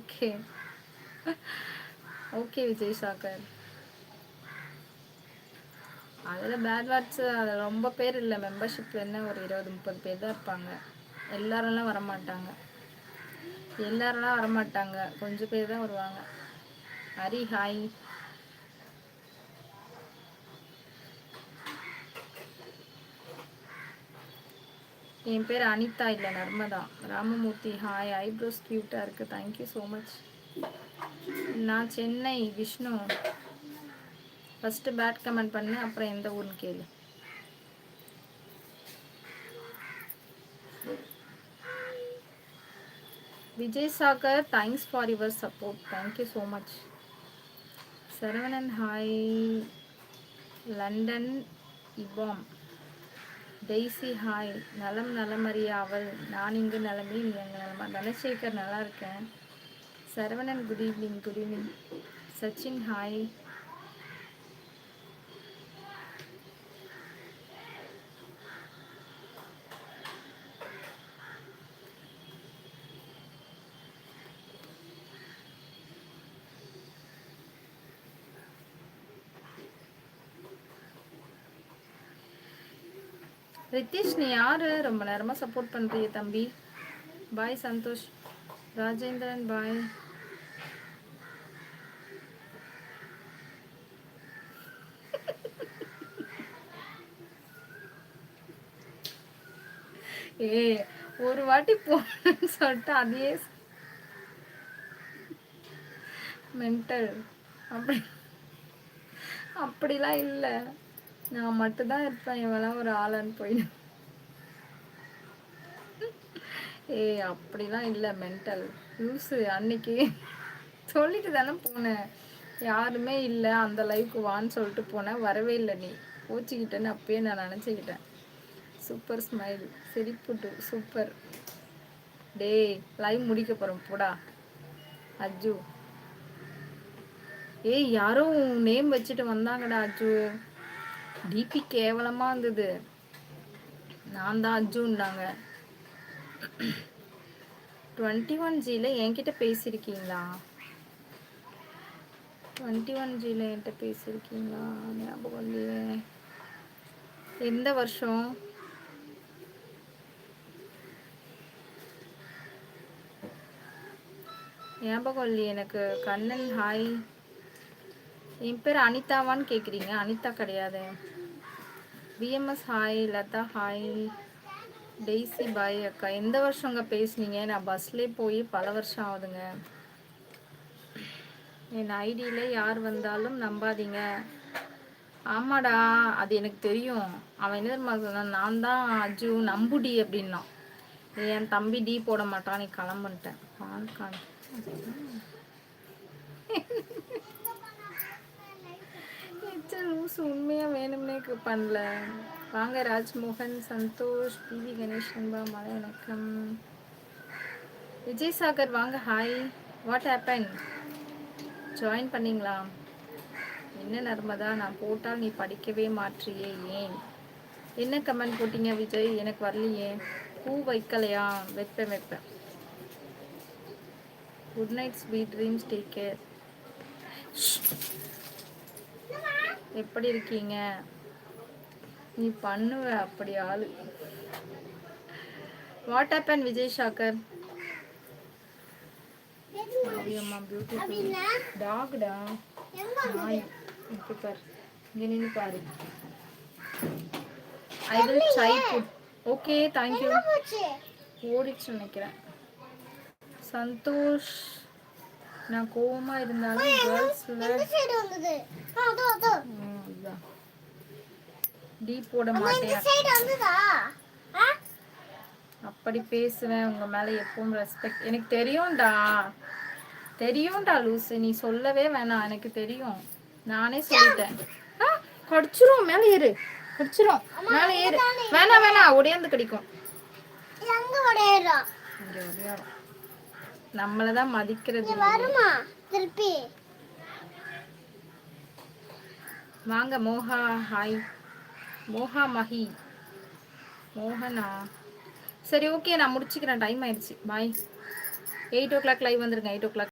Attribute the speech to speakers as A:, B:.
A: Okay okay Vijay Sagar அதில் bad words அதில் ரொம்ப பேர் இல்லை. மெம்பர்ஷிப்பில் என்ன ஒரு இருபது முப்பது பேர் தான் இருப்பாங்க. எல்லாரெல்லாம் வரமாட்டாங்க. எல்லாரெல்லாம் வரமாட்டாங்க. கொஞ்சம் பேர் தான் வருவாங்க. ஹரி ஹாய் என் பேர் அனிதா இல்லை நர்மதா. ராமமூர்த்தி ஹாய் ஐப்ரோஸ் க்யூட்டாக இருக்குது தேங்க்யூ ஸோ மச் நான் Chennai Vishnu. First bad comment பண்ணு அப்புறம் எந்த ஊர்னு கேளு. Vijay Sagar thanks for your support thank you so much Saravanan hi London இபாம். Daisy hi நலம் நலமறியா அவள் நான் இங்கு நலமே நீ அங்கே நலமா? தனசேகர் நல்லா இருக்கேன். Saravanan good evening good evening Sachin hi Rithish நீ யாரு? ரொம்ப நேரமா சப்போர்ட் பண்றிய தம்பி. பாய் சந்தோஷ். ராஜேந்திரன் பாய் ஏ ஒரு வாட்டி போன்னு சொல்லிட்டு அதையே மென்டல் அப்படி அப்படிலாம் இல்லை. நான் மட்டும்தான் இருப்பேன். இவெல்லாம் ஒரு ஆளான்னு போயிடும் ஏய் அப்படிலாம் இல்லை மென்டல் லூஸு அன்னைக்கு சொல்லிட்டு தானே போனேன் யாருமே இல்லை அந்த லைஃப்க்கு வான்னு சொல்லிட்டு போனேன் வரவே இல்லை நீ. கோச்சிக்கிட்டேன்னு அப்பயே நான் நினச்சிக்கிட்டேன். சூப்பர் ஸ்மைல் சிரிப்புட்டு சூப்பர் டேய் லைவ் முடிக்க போகிறோம் போடா. அஜு. ஏய் யாரோ நேம் வச்சுட்டு வந்தாங்கடா அஜு. டிபி கேவலமாக இருந்தது. நான் தான் அஜுன்னாங்க டுவெண்ட்டி ஒன் ஜியில் என்கிட்ட பேசியிருக்கீங்களா? டுவெண்ட்டி ஒன் ஜியில் என்கிட்ட பேசியிருக்கீங்களா? ஞாபகம் இல்லையே. எந்த வருஷம்? ஞாபகம் இல்லையே எனக்கு. கண்ணன் ஹாய் என் பேர் அனிதாவான்னு கேட்குறீங்க அனிதா கிடையாது. PMS hi Latha hi Daisy bye அக்கா. எந்த வருஷம் அங்கே பேசுனீங்க? நான் பஸ்லேயே போய் பல வருஷம் ஆகுதுங்க. என் ஐடியில் யார் வந்தாலும் நம்பாதீங்க. ஆமாடா அது எனக்கு தெரியும். அவன் என்ன தெரியுமா சொன்னான் நான் தான் அஜு நம்புடி அப்படின்னான். என் தம்பி டீ போட மாட்டான் நீ கிளம்புன்ட்டேன். பால் காண் லூசு உண்மையாக வேணும்னே பண்ணல. வாங்க ராஜ்மோகன் சந்தோஷ் பிவி கணேஷ் நண்பா மலை வணக்கம். விஜய் சாகர் வாங்க ஹாய் வாட் ஹேப்பன் ஜாயின் பண்ணீங்களா? என்ன நர்மதா? நான் போட்டால் நீ படிக்கவே மாற்றியே ஏன்? என்ன கமெண்ட் போட்டீங்க விஜய்? எனக்கு வரலையே. பூ வைக்கலையா? வைப்பேன் வைப்பேன். Good night sweet dreams take care எப்படி இருக்கீங்க? நீ பண்ணுவ அப்படி ஆளு. வாட் ஹேப்பன் விஜய் ஷாக்கர் அம்மா பியூட்டிஃபுல் டாக்டா நாய் பாரு. இங்க நின்னு பாரு. I will try put okay thank you ஓடிச்சு நினைக்கிறேன். சந்தோஷ். நான் கோவமா இருந்தாலும் கேர்ள்ஸ்ல டீ போட மாட்டேன் அப்படி பேசுவேன். உங்க மேல எப்பவும் ரெஸ்பெக்ட் எனக்கு தெரியும்டா. தெரியும்டா லூசு. நீ சொல்லவே வேணாம். எனக்கு தெரியும். நானே சொல்லிட்டேன். ஆ, கடிச்சிரும். மேல ஏறு. கடிச்சிரும். மேல ஏறு. வேணாம் வேணாம். ஒடியாந்து கடிக்கும். ஒடியாரும் நம்மளதான் மதிக்கிறது. இல்லையே.
B: திருப்பி.
A: வாங்க மோகா ஹாய். மோகா மஹி மோகனா? சரி ஓகே நான் முடிச்சுக்கிறேன். டைம் ஆயிடுச்சு. Bye eight o'clock live வந்துருங்க. Eight o'clock